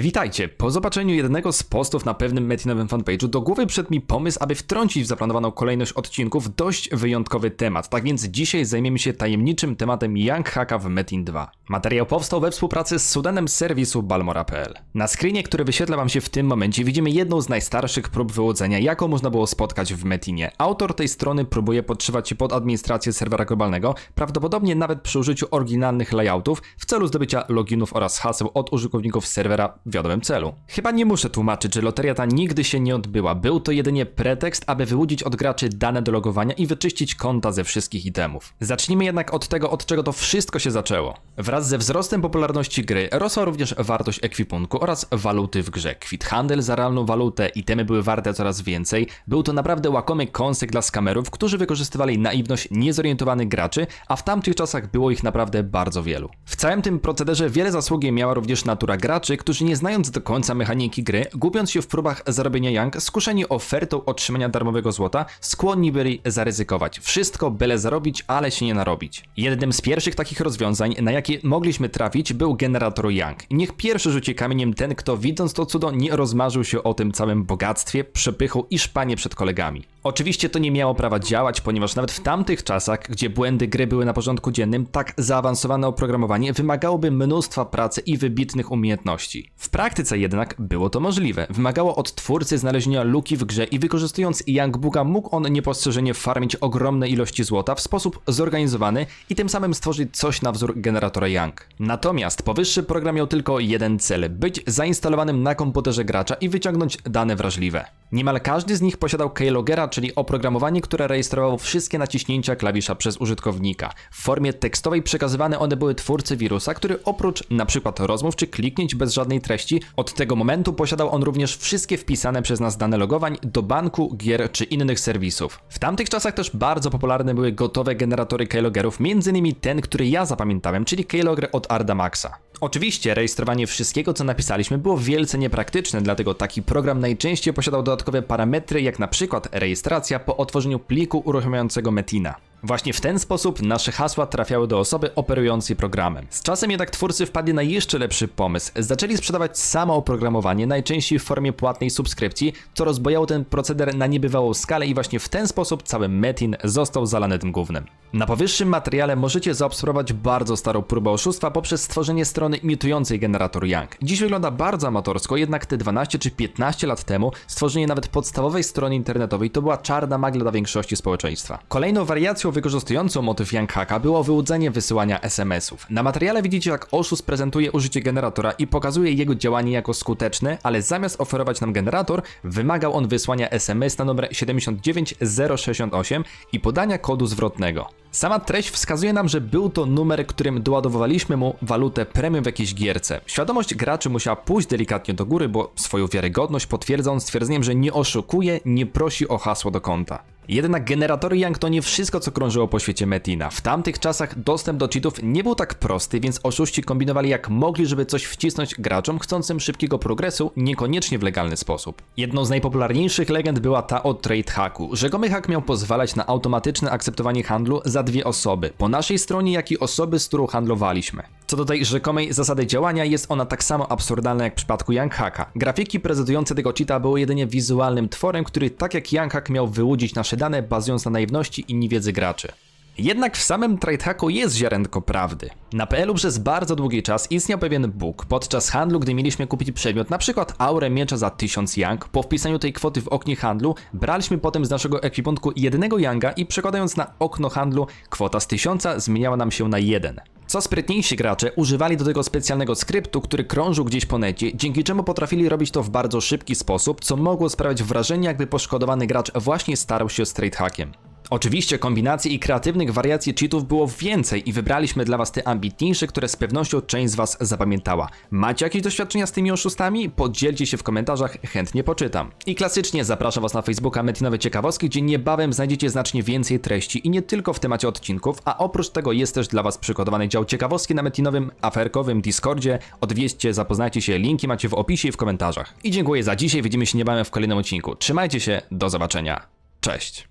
Witajcie! Po zobaczeniu jednego z postów na pewnym metinowym fanpage'u do głowy przyszedł mi pomysł, aby wtrącić w zaplanowaną kolejność odcinków dość wyjątkowy temat. Tak więc dzisiaj zajmiemy się tajemniczym tematem Young Hacka w Metin 2. Materiał powstał we współpracy z Sudanem serwisu Balmora.pl. Na screenie, który wyświetla wam się w tym momencie, widzimy jedną z najstarszych prób wyłudzenia, jaką można było spotkać w Metinie. Autor tej strony próbuje podszywać się pod administrację serwera globalnego, prawdopodobnie nawet przy użyciu oryginalnych layoutów w celu zdobycia loginów oraz haseł od użytkowników serwera w wiadomym celu. Chyba nie muszę tłumaczyć, że loteria ta nigdy się nie odbyła. Był to jedynie pretekst, aby wyłudzić od graczy dane do logowania i wyczyścić konta ze wszystkich itemów. Zacznijmy jednak od tego, od czego to wszystko się zaczęło. Wraz ze wzrostem popularności gry rosła również wartość ekwipunku oraz waluty w grze. Kwit handel za realną walutę, itemy były warte coraz więcej. Był to naprawdę łakomy kąsek dla skamerów, którzy wykorzystywali naiwność niezorientowanych graczy, a w tamtych czasach było ich naprawdę bardzo wielu. W całym tym procederze wiele zasługi miała również natura graczy, którzy nie znając do końca mechaniki gry, gubiąc się w próbach zarobienia Young, skuszeni ofertą otrzymania darmowego złota, skłonni byli zaryzykować. Wszystko byle zarobić, ale się nie narobić. Jednym z pierwszych takich rozwiązań, na jakie mogliśmy trafić, był generator Young. Niech pierwszy rzuci kamieniem ten, kto widząc to cudo nie rozmarzył się o tym całym bogactwie, przepychu i szpanie przed kolegami. Oczywiście to nie miało prawa działać, ponieważ nawet w tamtych czasach, gdzie błędy gry były na porządku dziennym, tak zaawansowane oprogramowanie wymagałoby mnóstwa pracy i wybitnych umiejętności. W praktyce jednak było to możliwe. Wymagało od twórcy znalezienia luki w grze i wykorzystując Youngbuga mógł on niepostrzeżenie farmić ogromne ilości złota w sposób zorganizowany i tym samym stworzyć coś na wzór generatora Young. Natomiast powyższy program miał tylko jeden cel: być zainstalowanym na komputerze gracza i wyciągnąć dane wrażliwe. Niemal każdy z nich posiadał keylogera, czyli oprogramowanie, które rejestrowało wszystkie naciśnięcia klawisza przez użytkownika. W formie tekstowej przekazywane one były twórcy wirusa, który oprócz np. rozmów czy kliknięć bez żadnej treści, od tego momentu posiadał on również wszystkie wpisane przez nas dane logowań do banku, gier czy innych serwisów. W tamtych czasach też bardzo popularne były gotowe generatory keylogerów, m.in. ten, który ja zapamiętałem, czyli keylogger od Arda Maxa. Oczywiście rejestrowanie wszystkiego, co napisaliśmy, było wielce niepraktyczne, dlatego taki program najczęściej posiadał dodatkowe parametry, jak na przykład rejestracja po otworzeniu pliku uruchamiającego Metina. Właśnie w ten sposób nasze hasła trafiały do osoby operującej programem. Z czasem jednak twórcy wpadli na jeszcze lepszy pomysł. Zaczęli sprzedawać samo oprogramowanie, najczęściej w formie płatnej subskrypcji, co rozbojało ten proceder na niebywałą skalę i właśnie w ten sposób cały Metin został zalany tym głównym. Na powyższym materiale możecie zaobserwować bardzo starą próbę oszustwa poprzez stworzenie strony imitującej generator Young. Dziś wygląda bardzo amatorsko, jednak te 12 czy 15 lat temu stworzenie nawet podstawowej strony internetowej to była czarna magla dla większości społeczeństwa. Kolejną wariacją wykorzystującą motyw Young było wyłudzenie wysyłania SMS-ów. Na materiale widzicie jak oszust prezentuje użycie generatora i pokazuje jego działanie jako skuteczne, ale zamiast oferować nam generator, wymagał on wysłania SMS na numer 79068 i podania kodu zwrotnego. Sama treść wskazuje nam, że był to numer, którym doładowywaliśmy mu walutę premium w jakiejś gierce. Świadomość graczy musiała pójść delikatnie do góry, bo swoją wiarygodność potwierdza on stwierdzeniem, że nie oszukuje, nie prosi o hasło do konta. Jednak generatory Young to nie wszystko, co krążyło po świecie Metina. W tamtych czasach dostęp do cheatów nie był tak prosty, więc oszuści kombinowali jak mogli, żeby coś wcisnąć graczom chcącym szybkiego progresu, niekoniecznie w legalny sposób. Jedną z najpopularniejszych legend była ta o trade hacku. Rzekomy hack miał pozwalać na automatyczne akceptowanie handlu za dwie osoby, po naszej stronie, jak i osoby, z którą handlowaliśmy. Co do tej rzekomej zasady działania, jest ona tak samo absurdalna jak w przypadku Young Hacka. Grafiki prezentujące tego cheata były jedynie wizualnym tworem, który tak jak Young Hack miał wyłudzić nasze dane bazując na naiwności i niewiedzy graczy. Jednak w samym tradehacku jest ziarenko prawdy. Na PL-u przez bardzo długi czas istniał pewien bóg. Podczas handlu, gdy mieliśmy kupić przedmiot, np. aurę miecza za 1000 yang, po wpisaniu tej kwoty w oknie handlu, braliśmy potem z naszego ekwipunku jednego yanga i przekładając na okno handlu, kwota z 1000 zmieniała nam się na 1. Co sprytniejsi gracze używali do tego specjalnego skryptu, który krążył gdzieś po necie, dzięki czemu potrafili robić to w bardzo szybki sposób, co mogło sprawiać wrażenie, jakby poszkodowany gracz właśnie starał się trade hackiem. Oczywiście kombinacji i kreatywnych wariacji cheatów było więcej i wybraliśmy dla Was te ambitniejsze, które z pewnością część z Was zapamiętała. Macie jakieś doświadczenia z tymi oszustami? Podzielcie się w komentarzach, chętnie poczytam. I klasycznie zapraszam Was na Facebooka Metinowe Ciekawostki, gdzie niebawem znajdziecie znacznie więcej treści i nie tylko w temacie odcinków, a oprócz tego jest też dla Was przygotowany dział ciekawostki na Metinowym aferkowym Discordzie. Odwiedźcie, zapoznajcie się, linki macie w opisie i w komentarzach. I dziękuję za dzisiaj, widzimy się niebawem w kolejnym odcinku. Trzymajcie się, do zobaczenia. Cześć!